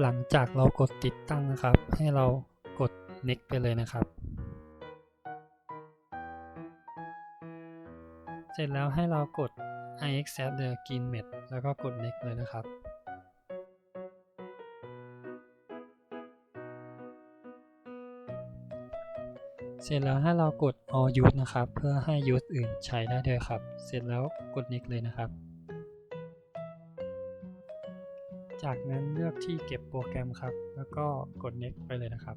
หลังจากเรากดติดตั้งนะครับ ให้เรากด next ไปเลยนะครับ เสร็จแล้วให้เรากด I accept the green met แล้วก็กด next เลยนะครับเสร็จแล้วให้เรากด all use นะครับ เพื่อให้ use อื่นใช้ได้ด้วยครับ เสร็จแล้วกด next เลยนะครับ จากนั้นเลือกที่เก็บโปรแกรมครับ แล้วก็กด next ไปเลยนะครับ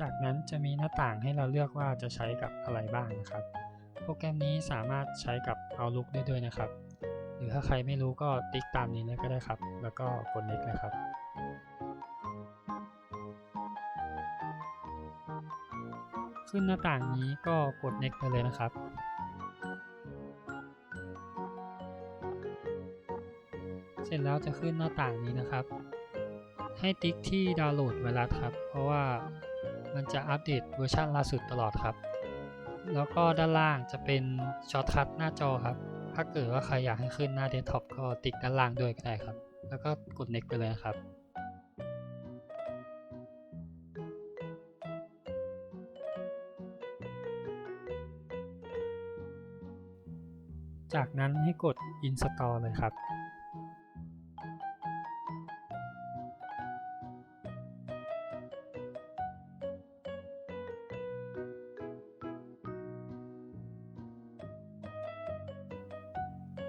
จากนั้นจะมีหน้าต่างให้เราเลือกว่าจะใช้กับอะไรบ้างนะครับ โปรแกรมนี้สามารถใช้กับ Outlook ได้ด้วยนะครับ หรือถ้าใครไม่รู้ก็ติ๊กตามนี้เลยก็ได้ครับ แล้วก็กด next นะครับขึ้นหน้าต่างนี้ก็กด next ไปเลยนะครับ เสร็จแล้วจะขึ้นหน้าต่างนี้นะครับ ให้ติ๊กที่ดาวน์โหลดไวรัสครับ เพราะว่ามันจะอัปเดตเวอร์ชันล่าสุดตลอดครับ แล้วก็ด้านล่างจะเป็นช็อตคัทหน้าจอครับ ถ้าเกิดว่าใครอยากให้ขึ้นหน้าเดสก์ท็อปก็ติ๊กด้านล่างด้วยก็ได้ครับ แล้วก็กด next ไปเลยครับจากนั้นให้กด install เลยครับ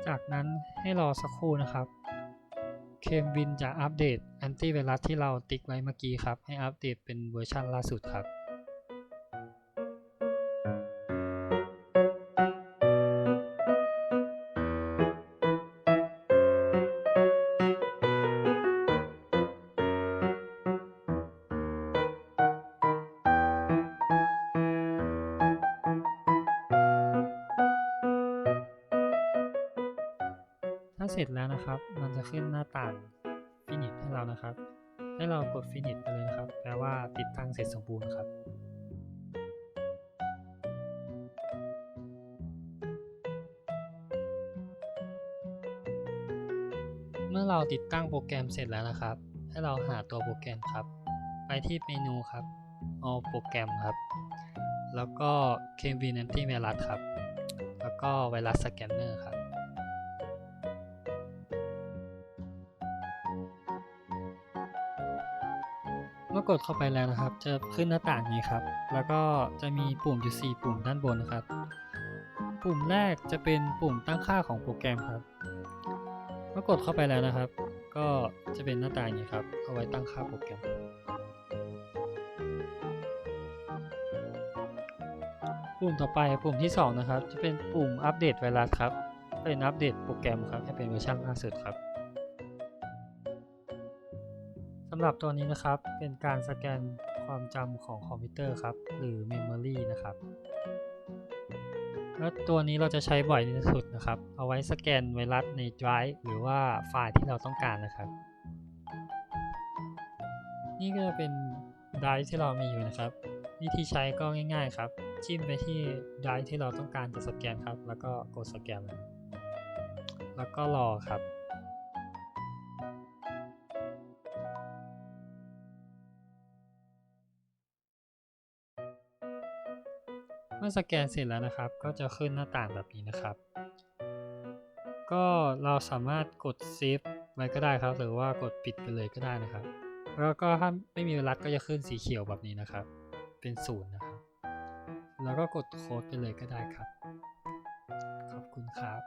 จากนั้นให้รอสักครู่นะครับ เคมวินจะอัปเดตแอนตี้ไวรัสที่เราติ๊กไว้เมื่อกี้ครับ ให้อัปเดตเป็นเวอร์ชันล่าสุดครับ เสร็จแล้วนะครับ มันจะขึ้นหน้าต่าง Finish ให้เรานะครับ ให้เรากด Finish ไปเลยนะครับ แปลว่าติดตั้งเสร็จสมบูรณ์ครับเมื่อเราติดตั้งโปรแกรมเสร็จแล้วนะครับ ให้เราหาตัวโปรแกรมครับ ไปที่เมนูครับ All โปรแกรมครับ แล้วก็ KVN Anti Virus ครับ แล้วก็ Virus Scanner ครับ เมื่อกดเข้าไปแล้วนะครับ จะขึ้นหน้าต่างนี้ครับ แล้วก็จะมีปุ่มอยู่4ปุ่มด้านบนนะครับ ปุ่มแรกจะเป็นปุ่มตั้งค่าของโปรแกรมครับ เมื่อกดเข้าไปแล้วนะครับ ก็จะเป็นหน้าต่างอย่างนี้ครับ เอาไว้ตั้งค่าโปรแกรม ปุ่มต่อไปปุ่มที่ 2 นะครับ จะเป็นปุ่มอัปเดตไวรัสครับ เป็นอัปเดตโปรแกรมครับให้เป็นเวอร์ชันล่าสุดครับำหรับตัวนี้นะครับเป็นการสแกนความจำของคอมพิวเตอร์ครับ หรือ Memory นะครับ แล้วตัวนี้เราจะใช้บ่อยที่สุดนะครับ เอาไว้สแกนไวรัสใน Drive หรือว่าไฟล์ที่เราต้องการนะครับ นี่ก็จะเป็น Drive ที่เรามีอยู่นะครับ วิธีใช้ก็ง่าย ๆ ครับ จิ้มไปที่ Drive ที่เราต้องการจะสแกนครับ แล้วก็กดสแกน แล้วก็รอครับ เมื่อสแกนเสร็จแล้วนะครับ ก็จะขึ้นหน้าต่างแบบนี้นะครับ ก็เราสามารถกดเซฟไว้ก็ได้ครับ หรือว่ากดปิดไปเลยก็ได้นะครับ แล้วก็ถ้าไม่มีรัดก็จะขึ้นสีเขียวแบบนี้นะครับ เป็นศูนย์นะครับ แล้วก็กดโค้ดไปเลยก็ได้ครับ ขอบคุณครับ